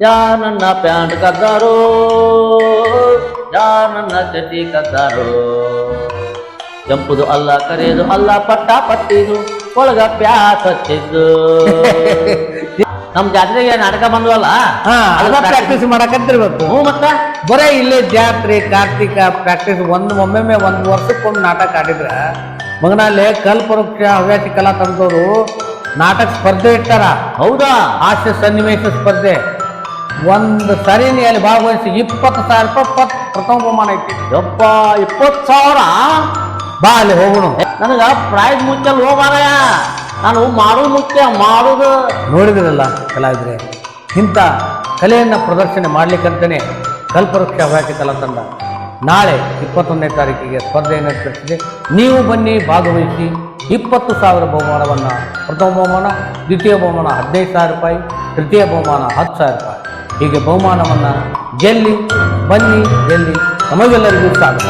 ಯಾ ನನ್ನ ಪ್ಯಾಂಟ್ ಕದ್ದಾರೋ? ಯಾ ನನ್ನ ಚಡ್ಡಿ ಕದ್ದಾರೋ? ಕೆಂಪುದು ಅಲ್ಲ ಕರೆಯದು ಅಲ್ಲ ಪಟ್ಟ ಪಟ್ಟಿದು ಒಳಗ ಪ್ಯಾಸ್ ಹಚ್ಚಿದ್ದು. ನಮ್ ಜಾತ್ರೆಗೆ ನಾಟಕ ಬಂದ್ವಲ್ಲ? ಪ್ರಾಕ್ಟೀಸ್ ಮಾಡಕತ್ತಿರ್ಬೇಕು. ಹ್ಞೂ ಮತ್ತ? ಬರೇ ಇಲ್ಲೇ ಜಾತ್ರೆ ಕಾರ್ತಿಕ ಪ್ರಾಕ್ಟೀಸ್ ಒಂದು ಒಮ್ಮೊಮ್ಮೆ ಒಂದು ವರ್ಷಕ್ಕೊಂದು ನಾಟಕ ಆಡಿದ್ರ ಮಗನಲ್ಲಿ ಕಲ್ಪವೃಕ್ಷ ಹವ್ಯಾಸಿ ಕಲಾ ತಂದವರು ನಾಟಕ ಸ್ಪರ್ಧೆ ಇಟ್ಟಾರ. ಹೌದಾ? ಹಾಸ್ಯ ಸನ್ನಿವೇಶ ಸ್ಪರ್ಧೆ. ಒಂದು ಸರಿನಿ ಅಲ್ಲಿ ಭಾಗವಹಿಸಿ ಇಪ್ಪತ್ತು ಸಾವಿರ ರೂಪಾಯಿ ಪತ್ ಪ್ರಥಮ ಬಹುಮಾನ ಐತಿ ಯಪ್ಪ, ಇಪ್ಪತ್ತು ಸಾವಿರ? ಬಾ ಅಲ್ಲಿ ಹೋಗೋಣ. ನನಗೆ ಪ್ರೈಸ್ ಮುಖ್ಯ ಹೋಗಾರಯ್ಯ ನಾನು ಮಾಡೋದು ಮುಖ್ಯ, ಮಾಡೋದು. ನೋಡಿದ್ರಲ್ಲ ಕಲಾವಿದ್ರೆ? ಇಂಥ ಕಲೆಯನ್ನು ಪ್ರದರ್ಶನ ಮಾಡಲಿಕ್ಕಂತಲೇ ಕಲ್ಪವೃಕ್ಷ ಕಲಾ ತಂಡ ನಾಳೆ ಇಪ್ಪತ್ತೊಂದನೇ ತಾರೀಕಿಗೆ ಸ್ಪರ್ಧೆಯನ್ನು ನಡೆಸಿದೆ ನೀವು ಬನ್ನಿ, ಭಾಗವಹಿಸಿ ಇಪ್ಪತ್ತು ಸಾವಿರ ಬಹುಮಾನವನ್ನು ಪ್ರಥಮ ಬಹುಮಾನ, ದ್ವಿತೀಯ ಬಹುಮಾನ ಹದಿನೈದು ಸಾವಿರ ರೂಪಾಯಿ, ತೃತೀಯ ಬಹುಮಾನ ಹತ್ತು ಸಾವಿರ ರೂಪಾಯಿ. ಹೀಗೆ ಬಹುಮಾನವನ್ನು ಗೆಲ್ಲಿ ಬನ್ನಿ ಗೆಲ್ಲಿ ನಮಗೆಲ್ಲರಿಗೂ ಸ್ವಾಗತ.